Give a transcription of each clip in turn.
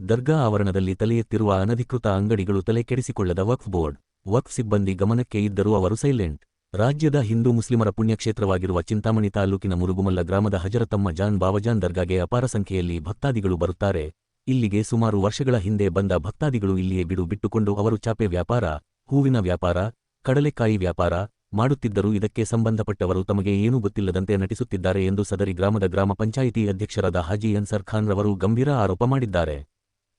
ದರ್ಗಾ ಆವರಣದಲ್ಲಿ ತಲೆಯೆತ್ತಿರುವ ಅನಧಿಕೃತ ಅಂಗಡಿಗಳು ತಲೆ ಕೆಡಿಸಿಕೊಳ್ಳದ ವಕ್ಫ್ ಬೋರ್ಡ್, ವಕ್ಫ್ ಸಿಬ್ಬಂದಿ ಗಮನಕ್ಕೆ ಇದ್ದರೂ ಅವರು ಸೈಲೆಂಟ್. ರಾಜ್ಯದ ಹಿಂದೂ ಮುಸ್ಲಿಮರ ಪುಣ್ಯಕ್ಷೇತ್ರವಾಗಿರುವ ಚಿಂತಾಮಣಿ ತಾಲೂಕಿನ ಮುರುಗುಮಲ್ಲ ಗ್ರಾಮದ ಹಜರತಮ್ಮ ಜಾನ್ ಬಾವಜಾನ್ ದರ್ಗಾಗೆ ಅಪಾರ ಸಂಖ್ಯೆಯಲ್ಲಿ ಭಕ್ತಾದಿಗಳು ಬರುತ್ತಾರೆ. ಇಲ್ಲಿಗೆ ಸುಮಾರು ವರ್ಷಗಳ ಹಿಂದೆ ಬಂದ ಭಕ್ತಾದಿಗಳು ಇಲ್ಲಿಯೇ ಬಿಡು ಬಿಟ್ಟುಕೊಂಡು ಅವರು ಚಾಪೆ ವ್ಯಾಪಾರ, ಹೂವಿನ ವ್ಯಾಪಾರ, ಕಡಲೆಕಾಯಿ ವ್ಯಾಪಾರ ಮಾಡುತ್ತಿದ್ದರೂ ಇದಕ್ಕೆ ಸಂಬಂಧಪಟ್ಟವರು ತಮಗೆ ಏನೂ ಗೊತ್ತಿಲ್ಲದಂತೆ ನಟಿಸುತ್ತಿದ್ದಾರೆ ಎಂದು ಸದರಿ ಗ್ರಾಮದ ಗ್ರಾಮ ಪಂಚಾಯಿತಿ ಅಧ್ಯಕ್ಷರಾದ ಹಾಜಿ ಅನ್ಸರ್ ಖಾನ್ ರವರು ಗಂಭೀರ ಆರೋಪ ಮಾಡಿದ್ದಾರೆ.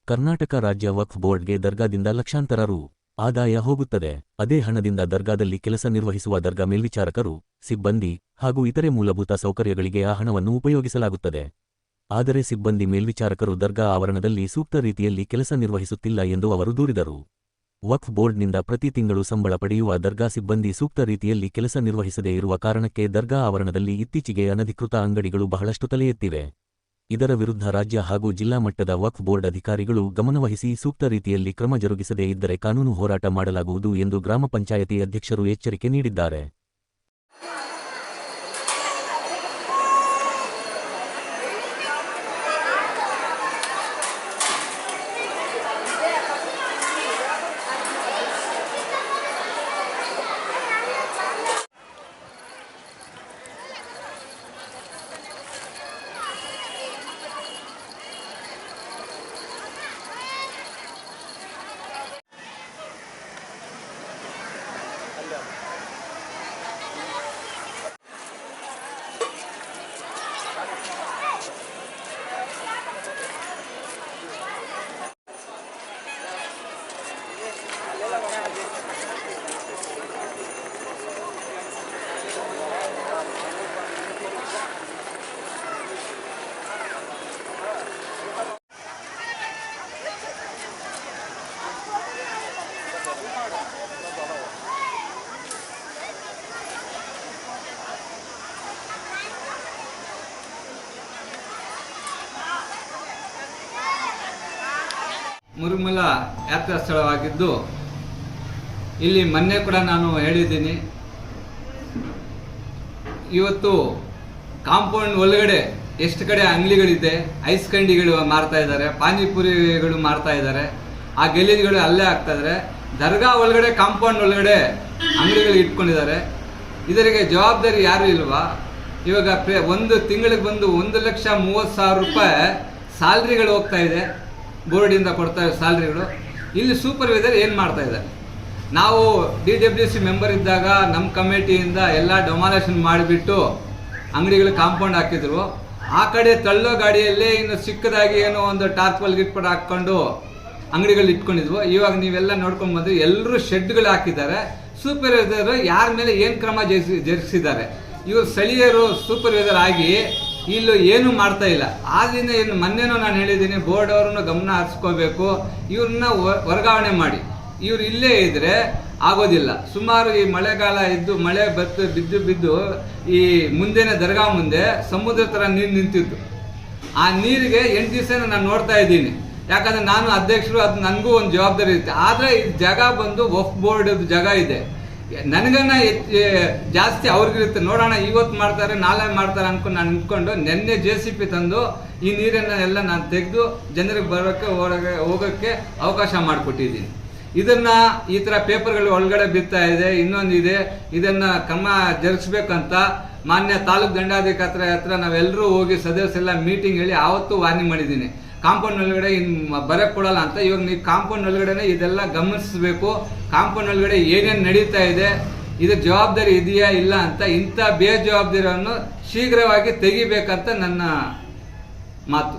ಕರ್ನಾಟಕ ರಾಜ್ಯ ವಕ್ಫ್ ಬೋರ್ಡ್ಗೆ ದರ್ಗಾದಿಂದ ಲಕ್ಷಾಂತರ ರು ಆದಾಯ ಹೋಗುತ್ತದೆ. ಅದೇ ಹಣದಿಂದ ದರ್ಗಾದಲ್ಲಿ ಕೆಲಸ ನಿರ್ವಹಿಸುವ ದರ್ಗಾ ಮೇಲ್ವಿಚಾರಕರು, ಸಿಬ್ಬಂದಿ ಹಾಗೂ ಇತರೆ ಮೂಲಭೂತ ಸೌಕರ್ಯಗಳಿಗೆ ಆ ಹಣವನ್ನು ಉಪಯೋಗಿಸಲಾಗುತ್ತದೆ. ಆದರೆ ಸಿಬ್ಬಂದಿ ಮೇಲ್ವಿಚಾರಕರು ದರ್ಗಾ ಆವರಣದಲ್ಲಿ ಸೂಕ್ತ ರೀತಿಯಲ್ಲಿ ಕೆಲಸ ನಿರ್ವಹಿಸುತ್ತಿಲ್ಲ ಎಂದು ಅವರು ದೂರಿದರು. ವಕ್ಫ್ ಬೋರ್ಡ್ನಿಂದ ಪ್ರತಿ ತಿಂಗಳು ಸಂಬಳ ಪಡೆಯುವ ದರ್ಗಾ ಸಿಬ್ಬಂದಿ ಸೂಕ್ತ ರೀತಿಯಲ್ಲಿ ಕೆಲಸ ನಿರ್ವಹಿಸದೇ ಇರುವ ಕಾರಣಕ್ಕೆ ದರ್ಗಾ ಆವರಣದಲ್ಲಿ ಇತ್ತೀಚೆಗೆ ಅನಧಿಕೃತ ಅಂಗಡಿಗಳು ಬಹಳಷ್ಟು ತಲೆ ಎತ್ತಿವೆ ಇದರ ವಿರುದ್ಧ ರಾಜ್ಯ ಹಾಗೂ ಜಿಲ್ಲಾ ಮಟ್ಟದ ವಕ್ಫ್ ಬೋರ್ಡ್ ಅಧಿಕಾರಿಗಳು ಗಮನವಹಿಸಿ ಸೂಕ್ತ ರೀತಿಯಲ್ಲಿ ಕ್ರಮ ಜರುಗಿಸದೇ ಇದ್ದರೆ ಕಾನೂನು ಹೋರಾಟ ಮಾಡಲಾಗುವುದು ಎಂದು ಗ್ರಾಮ ಪಂಚಾಯತಿ ಅಧ್ಯಕ್ಷರು ಎಚ್ಚರಿಕೆ ನೀಡಿದ್ದಾರೆ. ಮುರುಮಲ ಯಾತ್ರಾ ಸ್ಥಳವಾಗಿದ್ದು, ಇಲ್ಲಿ ಮೊನ್ನೆ ಕೂಡ ನಾನು ಹೇಳಿದ್ದೀನಿ. ಇವತ್ತು ಕಾಂಪೌಂಡ್ ಒಳಗಡೆ ಎಷ್ಟು ಕಡೆ ಅಂಗಡಿಗಳಿದೆ, ಐಸ್ ಕಂಡಿಗಳು ಮಾರ್ತಾ ಇದ್ದಾರೆ, ಪಾನಿಪುರಿಗಳು ಮಾರ್ತಾ ಇದ್ದಾರೆ, ಆ ಗಲೀಜುಗಳು ಅಲ್ಲೇ ಆಗ್ತಾ ಇದ್ದಾರೆ. ದರ್ಗಾ ಒಳಗಡೆ, ಕಾಂಪೌಂಡ್ ಒಳಗಡೆ ಅಂಗಡಿಗಳು ಇಟ್ಕೊಂಡಿದ್ದಾರೆ. ಇದರಿಗೆ ಜವಾಬ್ದಾರಿ ಯಾರು ಇಲ್ವಾ? ಇವಾಗ ಒಂದು ತಿಂಗಳಿಗೆ ಬಂದು ಒಂದು ಲಕ್ಷ ಮೂವತ್ತು ಸಾವಿರ ರೂಪಾಯಿ ಸ್ಯಾಲ್ರಿಗಳು ಹೋಗ್ತಾ ಇದೆ. ಬೋರ್ಡಿಂದ ಕೊಡ್ತಾ ಸ್ಯಾಲ್ರಿಗಳು. ಇಲ್ಲಿ ಸೂಪರ್ವೈಸರ್ ಏನು ಮಾಡ್ತಾ ಇದ್ದಾರೆ? ನಾವು ಡಿ ಡಬ್ಲ್ಯೂ ಸಿ ಮೆಂಬರ್ ಇದ್ದಾಗ ನಮ್ಮ ಕಮಿಟಿಯಿಂದ ಎಲ್ಲ ಡೊಮಾಲೇಷನ್ ಮಾಡಿಬಿಟ್ಟು ಅಂಗಡಿಗಳು ಕಾಂಪೌಂಡ್ ಹಾಕಿದ್ರು. ಆ ಕಡೆ ತಳ್ಳೋ ಗಾಡಿಯಲ್ಲೇ ಇನ್ನು ಸಿಕ್ಕದಾಗಿ ಏನೋ ಒಂದು ಟಾರ್ಪಲ್ ಗಿಟ್ಪಲ್ ಹಾಕ್ಕೊಂಡು ಅಂಗಡಿಗಳು ಇಟ್ಕೊಂಡಿದ್ವು. ಇವಾಗ ನೀವೆಲ್ಲ ನೋಡ್ಕೊಂಡು ಬಂದ್ರೆ ಎಲ್ಲರೂ ಶೆಡ್ಗಳು ಹಾಕಿದ್ದಾರೆ. ಸೂಪರ್ವೈಸರ್ ಯಾರ ಮೇಲೆ ಏನು ಕ್ರಮ ಜರುಗಿಸಿ ಜರುಗಿಸಿದ್ದಾರೆ ಇವರು ಸ್ಥಳೀಯರು ಸೂಪರ್ವೈಸರ್ ಆಗಿ ಇಲ್ಲೂ ಏನು ಮಾಡ್ತಾ ಇಲ್ಲ. ಆದ್ರಿಂದ ಏನು ಮೊನ್ನೆನೂ ನಾನು ಹೇಳಿದ್ದೀನಿ ಬೋರ್ಡ್ ಅವರನ್ನು ಗಮನ ಹರಿಸ್ಕೋಬೇಕು, ಇವ್ರನ್ನ ವರ್ಗಾವಣೆ ಮಾಡಿ. ಇವ್ರು ಇಲ್ಲೇ ಇದ್ರೆ ಆಗೋದಿಲ್ಲ. ಸುಮಾರು ಈ ಮಳೆಗಾಲ ಇದ್ದು, ಮಳೆ ಬತ್ತು, ಬಿದ್ದು ಬಿದ್ದು, ಈ ಮುಂದೆನೆ ದರ್ಗಾ ಮುಂದೆ ಸಮುದ್ರ ಥರ ನೀರು ನಿಂತಿತ್ತು. ಆ ನೀರಿಗೆ ಎಂಟು ದಿವಸ ನಾನು ನೋಡ್ತಾ ಇದ್ದೀನಿ. ಯಾಕಂದ್ರೆ ನಾನು ಅಧ್ಯಕ್ಷರು, ಅದು ನನಗೂ ಒಂದು ಜವಾಬ್ದಾರಿ ಇರುತ್ತೆ. ಆದರೆ ಈ ಜಾಗ ಬಂದು ವಫ್ ಬೋರ್ಡ್ ಜಾಗ ಇದೆ. ನನಗನ್ನ ಜಾಸ್ತಿ ಅವ್ರಿಗಿರುತ್ತೆ. ನೋಡೋಣ ಇವತ್ತು ಮಾಡ್ತಾರೆ, ನಾಳೆ ಮಾಡ್ತಾರೆ ಅನ್ಕೊಂಡು ನಾನು ನಿಂತ್ಕೊಂಡು ನಿನ್ನೆ ಜೆ ಸಿ ಪಿ ತಂದು ಈ ನೀರನ್ನ ಎಲ್ಲ ನಾನು ತೆಗೆದು ಜನರಿಗೆ ಬರೋಕ್ಕೆ, ಹೊರಗೆ ಹೋಗೋಕ್ಕೆ ಅವಕಾಶ ಮಾಡಿಕೊಟ್ಟಿದ್ದೀನಿ. ಇದನ್ನ ಈ ತರ ಪೇಪರ್ಗಳು ಒಳಗಡೆ ಬಿತ್ತಾ ಇದೆ, ಇನ್ನೊಂದಿದೆ. ಇದನ್ನ ಕ್ರಮ ಜರುಗಿಸ್ಬೇಕಂತ ಮಾನ್ಯ ತಾಲೂಕು ದಂಡಾಧಿಕಾರಿ ಹತ್ರ ನಾವೆಲ್ಲರೂ ಹೋಗಿ ಸದಸ್ಯರೆಲ್ಲ ಮೀಟಿಂಗ್ ಹೇಳಿ ಆವತ್ತು ವಾರ್ನಿಂಗ್ ಮಾಡಿದ್ದೀನಿ. ಕಾಂಪೌಂಡ್ ಒಳಗಡೆ ಇನ್ ಬರಕ್ ಕೊಡಲ್ಲ ಅಂತ ಇವಾಗ ನೀವು ಕಾಂಪೌಂಡ್ ಒಳಗಡೆನೆ ಇದೆಲ್ಲ ಗಮನಿಸಬೇಕು. ಕಾಂಪೌಂಡ್ ಒಳಗಡೆ ಏನೇನು ನಡೀತಾ ಇದೆ, ಇದು ಜವಾಬ್ದಾರಿ ಇದೆಯಾ ಇಲ್ಲ ಅಂತ ಇಂಥ ಬೇಜವಾಬ್ದಾರಿಯನ್ನು ಶೀಘ್ರವಾಗಿ ತೆಗಿಬೇಕಂತ ನನ್ನ ಮಾತು.